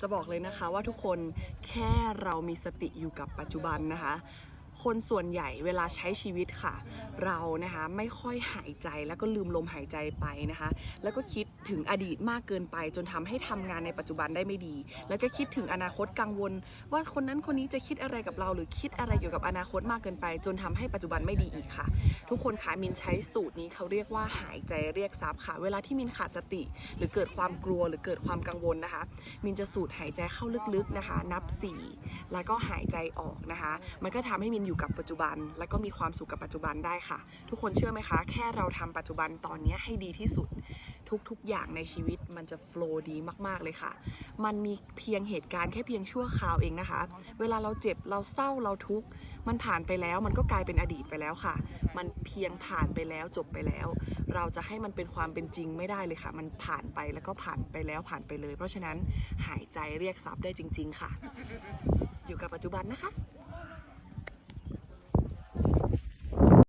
จะบอกเลยนะคะว่าทุกคนแค่เรามีสติอยู่กับปัจจุบันนะคะ คนส่วนใหญ่เวลาใช้ชีวิตค่ะ เรานะคะไม่ค่อยหายใจแล้วก็ลืมลมหายใจไปนะคะ แล้วก็คิดถึงอดีตมากเกินไป จนทำให้ทำงานในปัจจุบันได้ไม่ดี แล้วก็คิดถึงอนาคตกังวล ว่าคนนั้นคนนี้จะคิดอะไรกับเรา หรือคิดอะไรเกี่ยวกับอนาคตมากเกินไป จนทำให้ปัจจุบันไม่ดีอีกค่ะ ทุกคนคะมินใช้สูตรนี้เขาเรียกว่าหายใจเรียกทรัพย์ค่ะ เวลาที่มินขาดสติ หรือเกิดความกลัวหรือเกิดความกังวลนะคะ มินจะสูดหายใจเข้าลึกๆนะคะ นับ 4 แล้วก็หายใจออกนะคะ มันก็ทำให้มินอยู่กับปัจจุบัน แล้วก็มีความสุขกับปัจจุบันได้ค่ะ ทุกคนเชื่อไหมคะ แค่เราทำปัจจุบันตอนนี้ให้ดีที่สุด ทุกๆอย่างในชีวิตมันจะโฟลว์ดีมากๆเลยค่ะ มันมีเพียงเหตุการณ์แค่เพียงชั่วคราวเองนะคะ เวลาเราเจ็บเราเศร้าเราทุกข์มันผ่านไปแล้ว มันก็กลายเป็นอดีตไปแล้วค่ะ มันเพียงผ่านไปแล้วจบไปแล้ว เราจะให้มันเป็นความเป็นจริงไม่ได้เลยค่ะ มันผ่านไปแล้วก็ผ่านไปแล้วผ่านไปเลย เพราะฉะนั้นหายใจเรียกทรัพย์ได้จริง ๆ ค่ะ อยู่กับปัจจุบันนะคะ